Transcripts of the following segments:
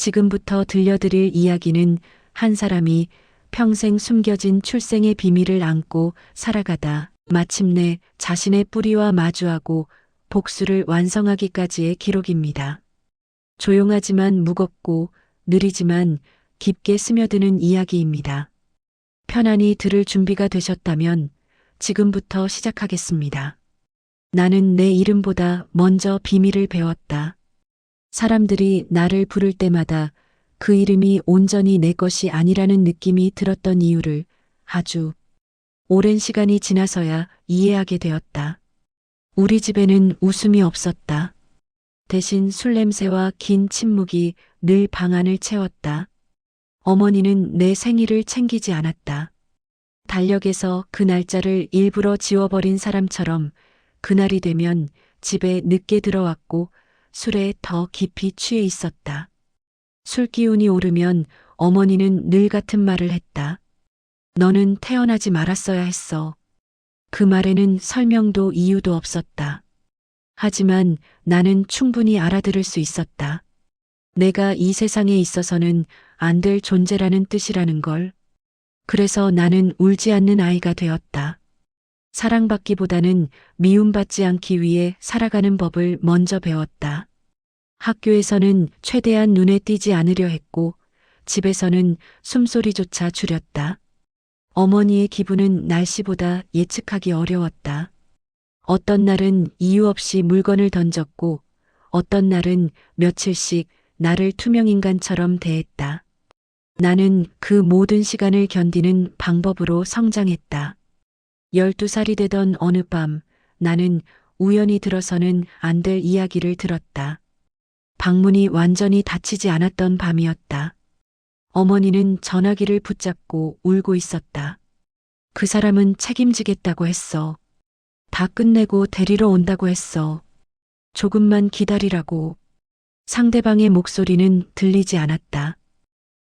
지금부터 들려드릴 이야기는 한 사람이 평생 숨겨진 출생의 비밀을 안고 살아가다 마침내 자신의 뿌리와 마주하고 복수를 완성하기까지의 기록입니다. 조용하지만 무겁고 느리지만 깊게 스며드는 이야기입니다. 편안히 들을 준비가 되셨다면 지금부터 시작하겠습니다. 나는 내 이름보다 먼저 비밀을 배웠다. 사람들이 나를 부를 때마다 그 이름이 온전히 내 것이 아니라는 느낌이 들었던 이유를 아주 오랜 시간이 지나서야 이해하게 되었다. 우리 집에는 웃음이 없었다. 대신 술 냄새와 긴 침묵이 늘 방안을 채웠다. 어머니는 내 생일을 챙기지 않았다. 달력에서 그 날짜를 일부러 지워버린 사람처럼 그날이 되면 집에 늦게 들어왔고 술에 더 깊이 취해 있었다. 술 기운이 오르면 어머니는 늘 같은 말을 했다. 너는 태어나지 말았어야 했어. 그 말에는 설명도 이유도 없었다. 하지만 나는 충분히 알아들을 수 있었다. 내가 이 세상에 있어서는 안 될 존재라는 뜻이라는 걸. 그래서 나는 울지 않는 아이가 되었다. 사랑받기보다는 미움받지 않기 위해 살아가는 법을 먼저 배웠다. 학교에서는 최대한 눈에 띄지 않으려 했고, 집에서는 숨소리조차 줄였다. 어머니의 기분은 날씨보다 예측하기 어려웠다. 어떤 날은 이유 없이 물건을 던졌고, 어떤 날은 며칠씩 나를 투명인간처럼 대했다. 나는 그 모든 시간을 견디는 방법으로 성장했다. 12살이 되던 어느 밤 나는 우연히 들어서는 안 될 이야기를 들었다. 방문이 완전히 닫히지 않았던 밤이었다. 어머니는 전화기를 붙잡고 울고 있었다. 그 사람은 책임지겠다고 했어. 다 끝내고 데리러 온다고 했어. 조금만 기다리라고. 상대방의 목소리는 들리지 않았다.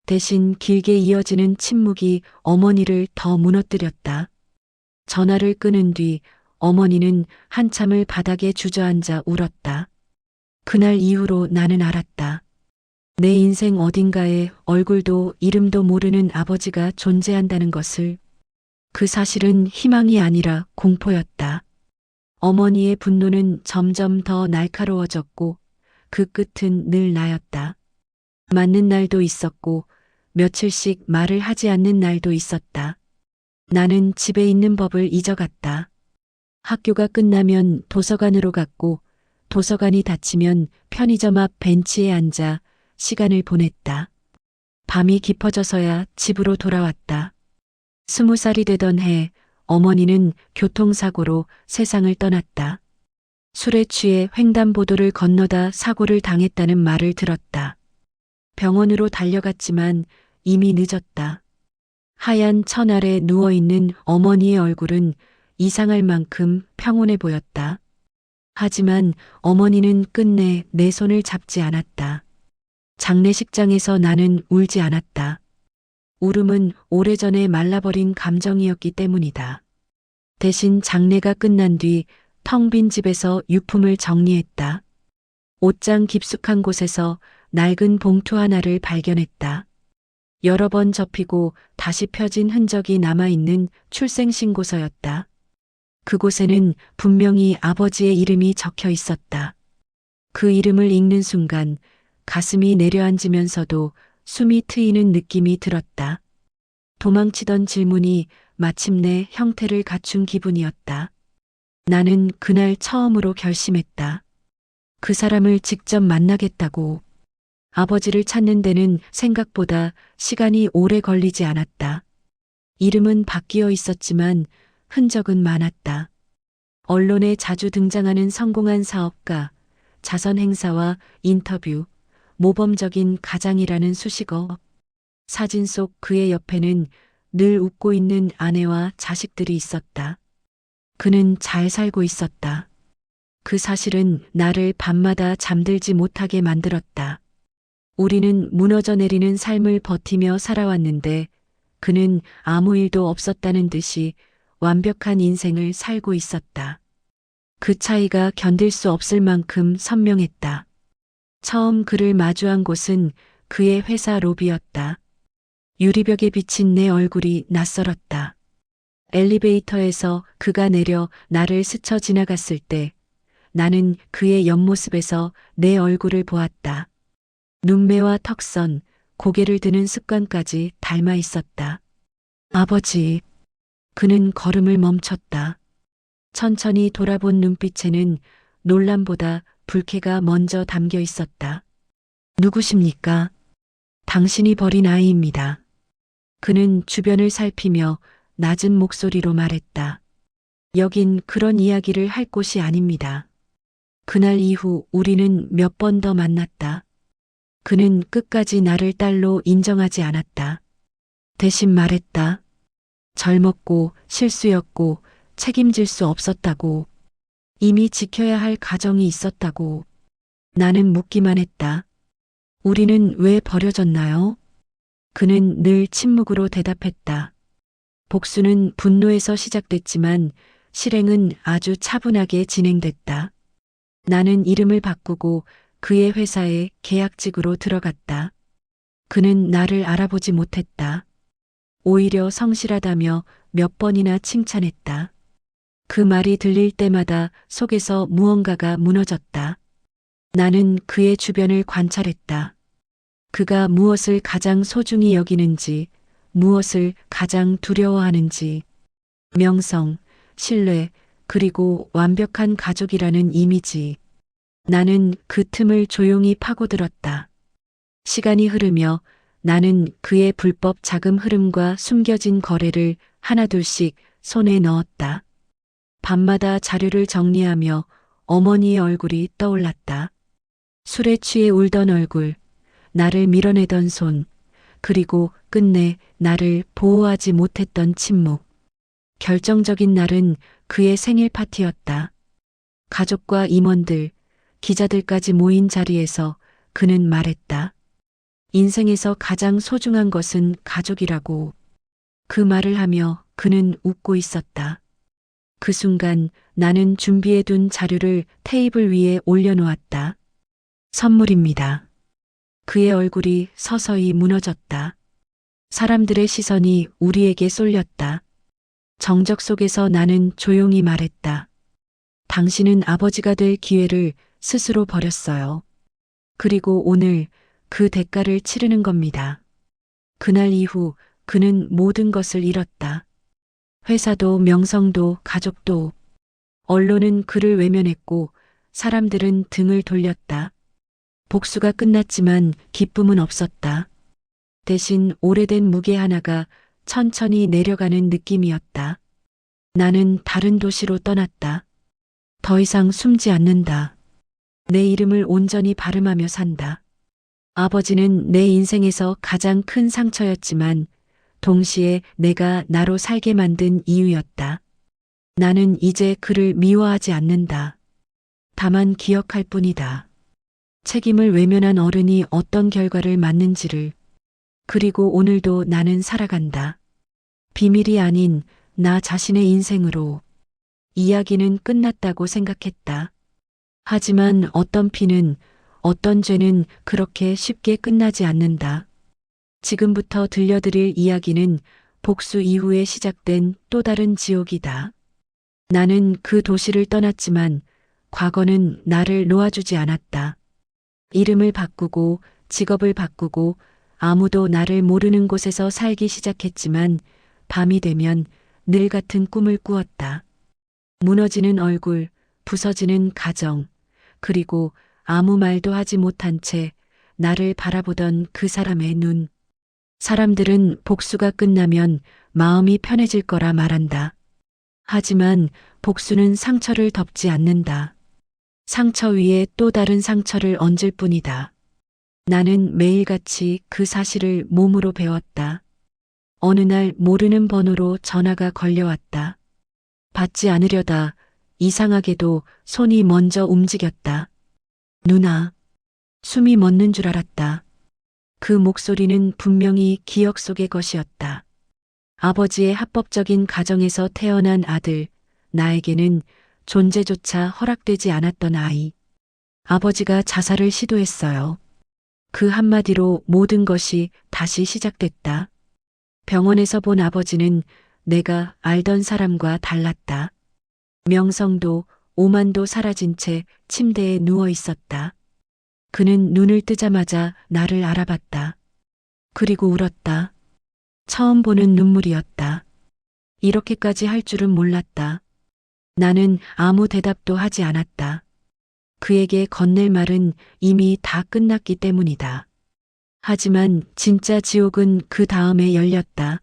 대신 길게 이어지는 침묵이 어머니를 더 무너뜨렸다. 전화를 끊은 뒤 어머니는 한참을 바닥에 주저앉아 울었다. 그날 이후로 나는 알았다. 내 인생 어딘가에 얼굴도 이름도 모르는 아버지가 존재한다는 것을 그 사실은 희망이 아니라 공포였다. 어머니의 분노는 점점 더 날카로워졌고 그 끝은 늘 나였다. 맞는 날도 있었고 며칠씩 말을 하지 않는 날도 있었다. 나는 집에 있는 법을 잊어갔다. 학교가 끝나면 도서관으로 갔고 도서관이 닫히면 편의점 앞 벤치에 앉아 시간을 보냈다. 밤이 깊어져서야 집으로 돌아왔다. 스무 살이 되던 해 어머니는 교통사고로 세상을 떠났다. 술에 취해 횡단보도를 건너다 사고를 당했다는 말을 들었다. 병원으로 달려갔지만 이미 늦었다. 하얀 천 아래 누워있는 어머니의 얼굴은 이상할 만큼 평온해 보였다. 하지만 어머니는 끝내 내 손을 잡지 않았다. 장례식장에서 나는 울지 않았다. 울음은 오래전에 말라버린 감정이었기 때문이다. 대신 장례가 끝난 뒤 텅 빈 집에서 유품을 정리했다. 옷장 깊숙한 곳에서 낡은 봉투 하나를 발견했다. 여러 번 접히고 다시 펴진 흔적이 남아있는 출생신고서였다. 그곳에는 분명히 아버지의 이름이 적혀 있었다. 그 이름을 읽는 순간 가슴이 내려앉으면서도 숨이 트이는 느낌이 들었다. 도망치던 질문이 마침내 형태를 갖춘 기분이었다. 나는 그날 처음으로 결심했다. 그 사람을 직접 만나겠다고. 아버지를 찾는 데는 생각보다 시간이 오래 걸리지 않았다. 이름은 바뀌어 있었지만 흔적은 많았다. 언론에 자주 등장하는 성공한 사업가, 자선 행사와 인터뷰, 모범적인 가장이라는 수식어. 사진 속 그의 옆에는 늘 웃고 있는 아내와 자식들이 있었다. 그는 잘 살고 있었다. 그 사실은 나를 밤마다 잠들지 못하게 만들었다. 우리는 무너져 내리는 삶을 버티며 살아왔는데 그는 아무 일도 없었다는 듯이 완벽한 인생을 살고 있었다. 그 차이가 견딜 수 없을 만큼 선명했다. 처음 그를 마주한 곳은 그의 회사 로비였다. 유리벽에 비친 내 얼굴이 낯설었다. 엘리베이터에서 그가 내려 나를 스쳐 지나갔을 때 나는 그의 옆모습에서 내 얼굴을 보았다. 눈매와 턱선, 고개를 드는 습관까지 닮아 있었다. 아버지. 그는 걸음을 멈췄다. 천천히 돌아본 눈빛에는 놀람보다 불쾌가 먼저 담겨 있었다. 누구십니까? 당신이 버린 아이입니다. 그는 주변을 살피며 낮은 목소리로 말했다. 여긴 그런 이야기를 할 곳이 아닙니다. 그날 이후 우리는 몇 번 더 만났다. 그는 끝까지 나를 딸로 인정하지 않았다. 대신 말했다. 젊었고 실수였고 책임질 수 없었다고. 이미 지켜야 할 가정이 있었다고. 나는 묻기만 했다. 우리는 왜 버려졌나요? 그는 늘 침묵으로 대답했다. 복수는 분노에서 시작됐지만 실행은 아주 차분하게 진행됐다. 나는 이름을 바꾸고 그의 회사에 계약직으로 들어갔다. 그는 나를 알아보지 못했다. 오히려 성실하다며 몇 번이나 칭찬했다. 그 말이 들릴 때마다 속에서 무언가가 무너졌다. 나는 그의 주변을 관찰했다. 그가 무엇을 가장 소중히 여기는지, 무엇을 가장 두려워하는지, 명성, 신뢰, 그리고 완벽한 가족이라는 이미지. 나는 그 틈을 조용히 파고들었다. 시간이 흐르며 나는 그의 불법 자금 흐름과 숨겨진 거래를 하나둘씩 손에 넣었다. 밤마다 자료를 정리하며 어머니의 얼굴이 떠올랐다. 술에 취해 울던 얼굴, 나를 밀어내던 손, 그리고 끝내 나를 보호하지 못했던 침묵. 결정적인 날은 그의 생일 파티였다. 가족과 임원들, 기자들까지 모인 자리에서 그는 말했다. 인생에서 가장 소중한 것은 가족이라고. 그 말을 하며 그는 웃고 있었다. 그 순간 나는 준비해둔 자료를 테이블 위에 올려놓았다. 선물입니다. 그의 얼굴이 서서히 무너졌다. 사람들의 시선이 우리에게 쏠렸다. 정적 속에서 나는 조용히 말했다. 당신은 아버지가 될 기회를 스스로 버렸어요. 그리고 오늘 그 대가를 치르는 겁니다. 그날 이후 그는 모든 것을 잃었다. 회사도 명성도 가족도 언론은 그를 외면했고 사람들은 등을 돌렸다. 복수가 끝났지만 기쁨은 없었다. 대신 오래된 무게 하나가 천천히 내려가는 느낌이었다. 나는 다른 도시로 떠났다. 더 이상 숨지 않는다. 내 이름을 온전히 발음하며 산다. 아버지는 내 인생에서 가장 큰 상처였지만 동시에 내가 나로 살게 만든 이유였다. 나는 이제 그를 미워하지 않는다. 다만 기억할 뿐이다. 책임을 외면한 어른이 어떤 결과를 맞는지를 그리고 오늘도 나는 살아간다. 비밀이 아닌 나 자신의 인생으로 이야기는 끝났다고 생각했다. 하지만 어떤 피는 어떤 죄는 그렇게 쉽게 끝나지 않는다. 지금부터 들려드릴 이야기는 복수 이후에 시작된 또 다른 지옥이다. 나는 그 도시를 떠났지만 과거는 나를 놓아주지 않았다. 이름을 바꾸고 직업을 바꾸고 아무도 나를 모르는 곳에서 살기 시작했지만 밤이 되면 늘 같은 꿈을 꾸었다. 무너지는 얼굴, 부서지는 가정, 그리고 아무 말도 하지 못한 채 나를 바라보던 그 사람의 눈. 사람들은 복수가 끝나면 마음이 편해질 거라 말한다. 하지만 복수는 상처를 덮지 않는다. 상처 위에 또 다른 상처를 얹을 뿐이다. 나는 매일같이 그 사실을 몸으로 배웠다. 어느 날 모르는 번호로 전화가 걸려왔다. 받지 않으려다 이상하게도 손이 먼저 움직였다. 누나. 숨이 멎는 줄 알았다. 그 목소리는 분명히 기억 속의 것이었다. 아버지의 합법적인 가정에서 태어난 아들, 나에게는 존재조차 허락되지 않았던 아이. 아버지가 자살을 시도했어요. 그 한마디로 모든 것이 다시 시작됐다. 병원에서 본 아버지는 내가 알던 사람과 달랐다. 명성도 오만도 사라진 채 침대에 누워 있었다. 그는 눈을 뜨자마자 나를 알아봤다. 그리고 울었다. 처음 보는 눈물이었다. 이렇게까지 할 줄은 몰랐다. 나는 아무 대답도 하지 않았다. 그에게 건넬 말은 이미 다 끝났기 때문이다. 하지만 진짜 지옥은 그 다음에 열렸다.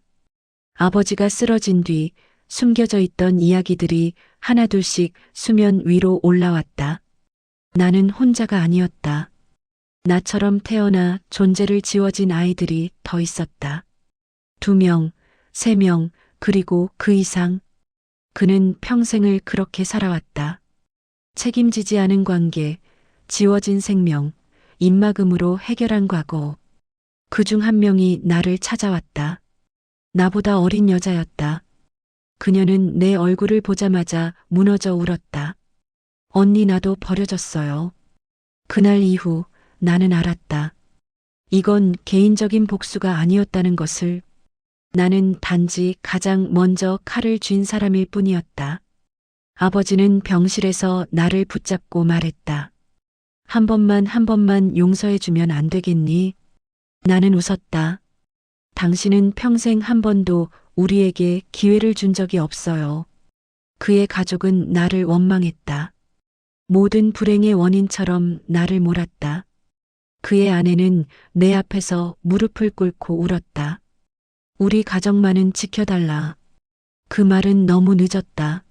아버지가 쓰러진 뒤 숨겨져 있던 이야기들이 하나둘씩 수면 위로 올라왔다. 나는 혼자가 아니었다. 나처럼 태어나 존재를 지워진 아이들이 더 있었다. 두 명, 세 명, 그리고 그 이상. 그는 평생을 그렇게 살아왔다. 책임지지 않은 관계, 지워진 생명, 입막음으로 해결한 과거. 그 중 한 명이 나를 찾아왔다. 나보다 어린 여자였다. 그녀는 내 얼굴을 보자마자 무너져 울었다. 언니 나도 버려졌어요. 그날 이후 나는 알았다. 이건 개인적인 복수가 아니었다는 것을 나는 단지 가장 먼저 칼을 쥔 사람일 뿐이었다. 아버지는 병실에서 나를 붙잡고 말했다. 한 번만 한 번만 용서해주면 안 되겠니? 나는 웃었다. 당신은 평생 한 번도 우리에게 기회를 준 적이 없어요. 그의 가족은 나를 원망했다. 모든 불행의 원인처럼 나를 몰았다. 그의 아내는 내 앞에서 무릎을 꿇고 울었다. 우리 가정만은 지켜달라. 그 말은 너무 늦었다.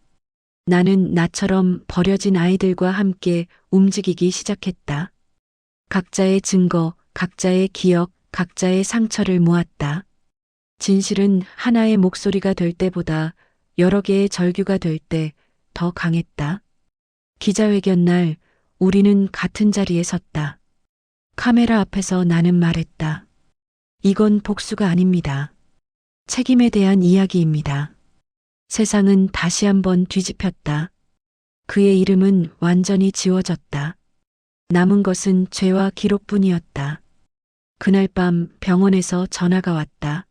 나는 나처럼 버려진 아이들과 함께 움직이기 시작했다. 각자의 증거, 각자의 기억, 각자의 상처를 모았다. 진실은 하나의 목소리가 될 때보다 여러 개의 절규가 될 때 더 강했다. 기자회견 날 우리는 같은 자리에 섰다. 카메라 앞에서 나는 말했다. 이건 복수가 아닙니다. 책임에 대한 이야기입니다. 세상은 다시 한번 뒤집혔다. 그의 이름은 완전히 지워졌다. 남은 것은 죄와 기록뿐이었다. 그날 밤 병원에서 전화가 왔다.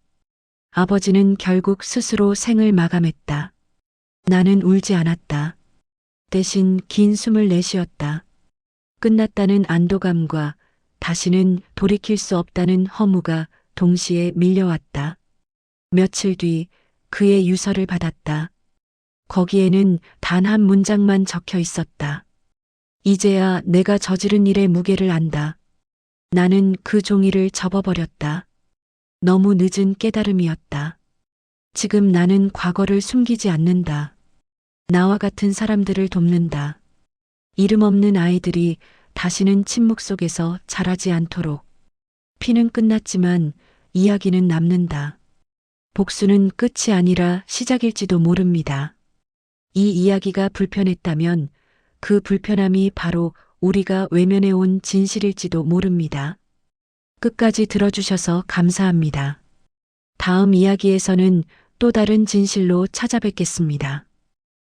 아버지는 결국 스스로 생을 마감했다. 나는 울지 않았다. 대신 긴 숨을 내쉬었다. 끝났다는 안도감과 다시는 돌이킬 수 없다는 허무가 동시에 밀려왔다. 며칠 뒤 그의 유서를 받았다. 거기에는 단 한 문장만 적혀 있었다. 이제야 내가 저지른 일의 무게를 안다. 나는 그 종이를 접어버렸다. 너무 늦은 깨달음이었다. 지금 나는 과거를 숨기지 않는다. 나와 같은 사람들을 돕는다. 이름 없는 아이들이 다시는 침묵 속에서 자라지 않도록. 피는 끝났지만 이야기는 남는다. 복수는 끝이 아니라 시작일지도 모릅니다. 이 이야기가 불편했다면 그 불편함이 바로 우리가 외면해 온 진실일지도 모릅니다. 끝까지 들어주셔서 감사합니다. 다음 이야기에서는 또 다른 진실로 찾아뵙겠습니다.